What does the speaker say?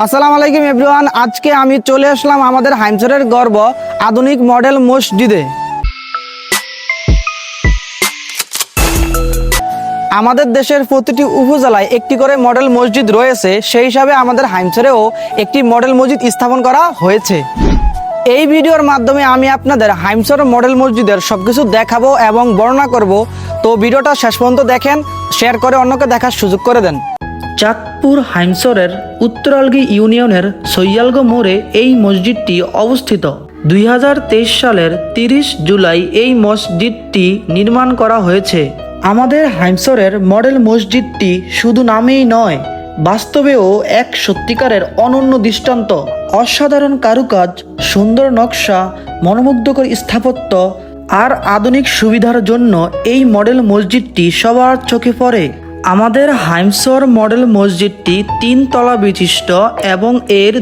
আসসালামু আলাইকুম এভরিওয়ান, আজকে আমি চলে আসলাম আমাদের হাইমসরের গর্ব আধুনিক মডেল মসজিদে। আমাদের দেশের প্রতিটি উপজেলায় একটি করে মডেল মসজিদ রয়েছে, সেই হিসাবে আমাদের হাইমসরেও একটি মডেল মসজিদ স্থাপন করা হয়েছে। এই ভিডিওর মাধ্যমে আমি আপনাদের হাইমচর মডেল মসজিদের সবকিছু দেখাবো এবং বর্ণনা করব। তো ভিডিওটা শেষ পর্যন্ত দেখেন, শেয়ার করে অন্যকে দেখার সুযোগ করে দেন। চাঁদপুর হাইমসরের উত্তরালগি ইউনিয়নের সৈয়ালগো মোড়ে এই মসজিদটি অবস্থিত। দুই হাজার তেইশ সালের তিরিশ জুলাই এই মসজিদটি নির্মাণ করা হয়েছে। আমাদের হাইমসরের মডেল মসজিদটি শুধু নামেই নয়, বাস্তবেও এক সত্যিকারের অনন্য দৃষ্টান্ত। অসাধারণ কারুকাজ, সুন্দর নকশা, মনোমুগ্ধকর স্থাপত্য আর আধুনিক সুবিধার জন্য এই মডেল মসজিদটি সবার চোখে পড়ে। আমাদের হাইমসর মডেল মসজিদটি তিন তলা বিশিষ্ট এবং এর